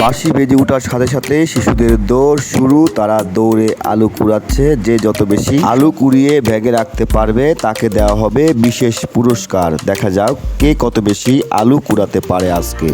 বাঁশি বেজে ওঠার সাথে সাথে শিশুদের দৌড় শুরু। তারা দৌড়ে আলু কুড়াচ্ছে। যে যত বেশি আলু কুড়িয়ে ব্যাগে রাখতে পারবে, তাকে দেওয়া হবে বিশেষ পুরস্কার। দেখা যাক কে কত বেশি আলু কুড়াতে পারে আজকে।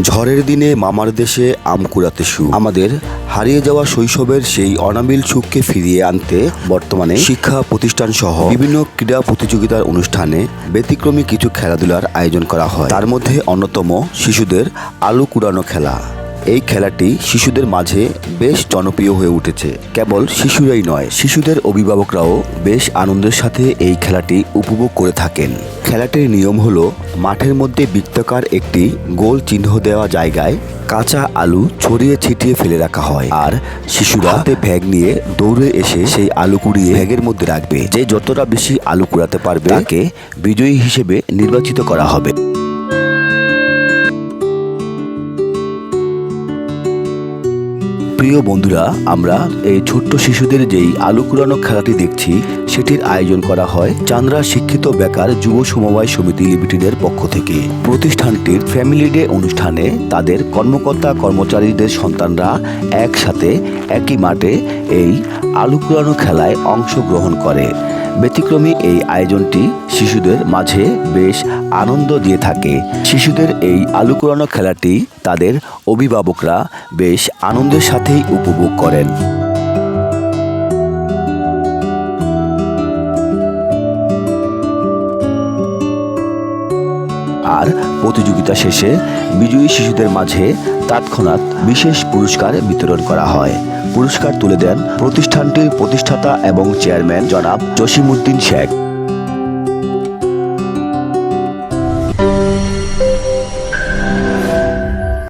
ঝড়ের দিনে মামার দেশে আম কুড়াতে শু আমাদের হারিয়ে যাওয়া শৈশবের সেই অনাবিল সুখকে ফিরিয়ে আনতে বর্তমানে শিক্ষা প্রতিষ্ঠান সহ বিভিন্ন ক্রীড়া প্রতিযোগিতার অনুষ্ঠানে ব্যতিক্রমী কিছু খেলাধুলার আয়োজন করা হয়। তার মধ্যে অন্যতম শিশুদের আলু কুড়ানো খেলা। এই খেলাটি শিশুদের মাঝে বেশ জনপ্রিয় হয়ে উঠেছে। কেবল শিশুরাই নয়, শিশুদের অভিভাবকরাও বেশ আনন্দের সাথে এই খেলাটি উপভোগ করে থাকেন। খেলাটির নিয়ম হল, মাঠের মধ্যে বৃত্তাকার একটি গোল চিহ্ন দেওয়া জায়গায় কাঁচা আলু ছড়িয়ে ছিটিয়ে ফেলে রাখা হয় আর শিশুরা হাতে ব্যাগ নিয়ে দৌড়ে এসে সেই আলু কুড়িয়ে ব্যাগের মধ্যে রাখবে। যে যতটা বেশি আলু কুড়াতে পারবে, তাকে বিজয়ী হিসেবে নির্বাচিত করা হবে। প্রিয় বন্ধুরা, আমরা এই ছোট্ট শিশুদের যেই আলু কুড়ানো খেলাটি দেখছি, সেটির আয়োজন করা হয় চান্দ্রা শিক্ষিত বেকার যুব সমবায় সমিতি লিমিটেডের পক্ষ থেকে। প্রতিষ্ঠানটির ফ্যামিলি ডে অনুষ্ঠানে তাদের কর্মকর্তা কর্মচারীদের সন্তানরা একসাথে একই মাঠে এই আলু কুড়ানো খেলায় অংশগ্রহণ করে। ব্যতিক্রমী এই আয়োজনটি শিশুদের মাঝে বেশ আনন্দ দিয়ে থাকে। শিশুদের এই আলু কুড়ানো খেলাটি তাদের অভিভাবকরা বেশ আনন্দের সাথেই উপভোগ করেন। আর প্রতিযোগিতা শেষে বিজয়ী শিশুদের মাঝে তৎক্ষণাৎ বিশেষ পুরস্কার বিতরণ করা হয়। পুরস্কার তুলে দেন প্রতিষ্ঠানটির প্রতিষ্ঠাতা এবং চেয়ারম্যান জনাব জসিমউদ্দিন শেখ।